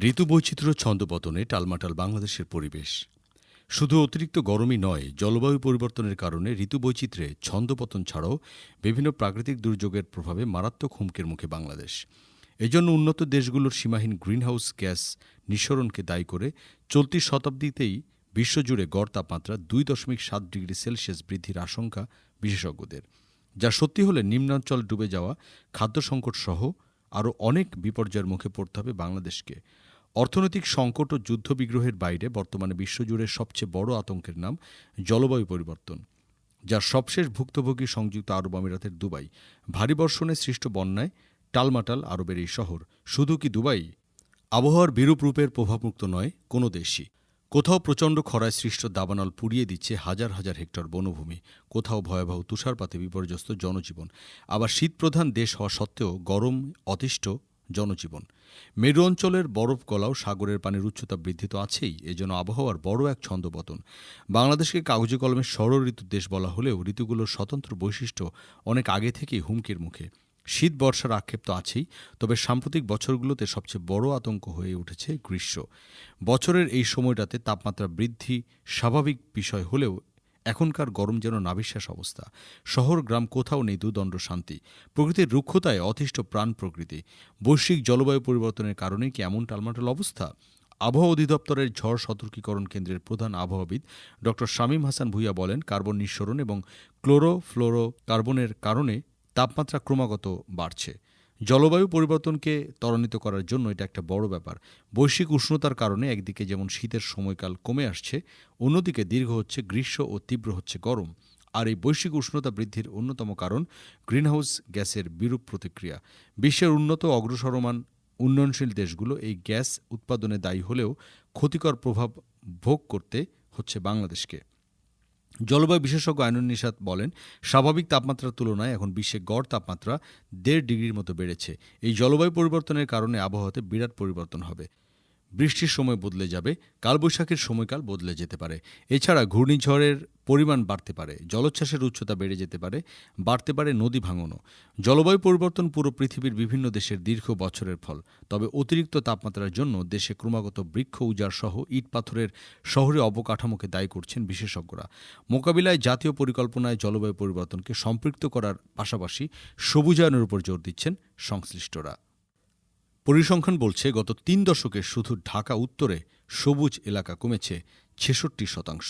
ঋতু বৈচিত্র্য ছন্দপতনে টালমাটাল বাংলাদেশের পরিবেশ। শুধু অতিরিক্ত গরমই নয়, জলবায়ু পরিবর্তনের কারণে ঋতু বৈচিত্র্যে ছন্দপতন ছাড়াও বিভিন্ন প্রাকৃতিক দুর্যোগের প্রভাবে মারাত্মক হুমকির মুখে বাংলাদেশ। এজন্য উন্নত দেশগুলোর সীমাহীন গ্রিনহাউস গ্যাস নিঃসরণকে দায়ী করে চলতি শতাব্দীতেই বিশ্বজুড়ে গড় তাপমাত্রা দুই দশমিক সাত ডিগ্রি সেলসিয়াস বৃদ্ধির আশঙ্কা বিশেষজ্ঞদের। যা সত্যি হলে নিম্নাঞ্চল ডুবে যাওয়া, খাদ্য সংকট সহ আরও অনেক বিপর্যয়ের মুখে পড়তে হবে বাংলাদেশকে। অর্থনৈতিক সংকট ও যুদ্ধবিগ্রহের বাইরে বর্তমানে বিশ্বজুড়ে সবচেয়ে বড় আতঙ্কের নাম জলবায়ু পরিবর্তন, যার সবশেষ ভুক্তভোগী সংযুক্ত আরব আমিরাতের দুবাই। ভারী বর্ষণে সৃষ্ট বন্যায় টালমাটাল আরবের এই শহর, শুধু কি দুবাই? আবহাওয়ার বিরূপ রূপের প্রভাবমুক্ত নয়, কোনো দেশই। কোথাও প্রচণ্ড খরায় সৃষ্ট দাবানল পুড়িয়ে দিচ্ছে হাজার হাজার হেক্টর বনভূমি, কোথাও ভয়াবহ তুষারপাতে বিপর্যস্ত জনজীবন। আবার শীতপ্রধান দেশ হওয়া সত্ত্বেও গরম, অতিষ্ঠ জনজীবন। মেরু অঞ্চলের বরফ গলাও সাগরের পানির উচ্চতা বৃদ্ধি তো আছেই, এজন্য আবহাওয়ার বড় এক ছন্দপতন। বাংলাদেশকে কাগজে কলমের ষড় ঋতুর দেশ বলা হলেও ঋতুগুলোর স্বতন্ত্র বৈশিষ্ট্য অনেক আগে থেকেই হুমকির মুখে। শীত বর্ষার আক্ষেপ তো আছেই, তবে সাম্প্রতিক বছরগুলোতে সবচেয়ে বড় আতঙ্ক হয়ে উঠেছে গ্রীষ্ম। বছরের এই সময়টাতে তাপমাত্রা বৃদ্ধি স্বাভাবিক বিষয় হলেও এখনকার গরম যেন নাবিশ্বাস অবস্থা। শহর, গ্রাম কোথাও নেই দুদণ্ড শান্তি। প্রকৃতির রুক্ষতায় অতিষ্ঠ প্রাণ প্রকৃতি। বৈশ্বিক জলবায়ু পরিবর্তনের কারণে কি এমন টালমাটাল অবস্থা? আবহাওয়া অধিদপ্তরের ঝড় সতর্কীকরণ কেন্দ্রের প্রধান আবহাওয়াবিদ ড শামীম হাসান ভুইয়া বলেন, কার্বন নিঃসরণ এবং ক্লোরোফ্লোরো কার্বনের কারণে তাপমাত্রা ক্রমাগত বাড়ছে। জলবায়ু পরিবর্তনকে ত্বরান্বিত করার জন্য এটা একটা বড় ব্যাপার। বৈশ্বিক উষ্ণতার কারণে একদিকে যেমন শীতের সময়কাল কমে আসছে, অন্যদিকে দীর্ঘ হচ্ছে গ্রীষ্ম ও তীব্র হচ্ছে গরম। আর এই বৈশ্বিক উষ্ণতা বৃদ্ধির অন্যতম কারণ গ্রিনহাউস গ্যাসের বিরূপ প্রতিক্রিয়া। বিশ্বের উন্নত অগ্রসরমান উন্নয়নশীল দেশগুলো এই গ্যাস উৎপাদনে দায়ী হলেও ক্ষতিকর প্রভাব ভোগ করতে হচ্ছে বাংলাদেশকে। জলবায়ু বিশেষজ্ঞ আইনুন নিষাদ বলেন, স্বাভাবিক তাপমাত্রার তুলনায় এখন বিশ্বে গড় তাপমাত্রা দেড় ডিগ্রির মতো বেড়েছে। এই জলবায়ু পরিবর্তনের কারণে আবহাওয়াতে বিরাট পরিবর্তন হবে। বৃষ্টির সময় বদলে যাবে, কালবৈশাখীর সময়কাল বদলে যেতে পারে। এছাড়া ঘূর্ণিঝড়ের পরিমাণ বাড়তে পারে, জলোচ্ছ্বাসের উচ্চতা বেড়ে যেতে পারে, বাড়তে পারে নদী ভাঙনও। জলবায়ু পরিবর্তন পুরো পৃথিবীর বিভিন্ন দেশের দীর্ঘ বছরের ফল। তবে অতিরিক্ত তাপমাত্রার জন্য দেশে ক্রমাগত বৃক্ষ, উজাড় সহ ইট পাথরের শহরে অবকাঠামোকে দায়ী করছেন বিশেষজ্ঞরা। মোকাবিলায় জাতীয় পরিকল্পনায় জলবায়ু পরিবর্তনকে সম্পৃক্ত করার পাশাপাশি সবুজায়নের উপর জোর দিচ্ছেন সংশ্লিষ্টরা। পরিসংখ্যান বলছে গত তিন দশকে শুধু ঢাকা উত্তরে সবুজ এলাকা কমেছে ছেষট্টি শতাংশ।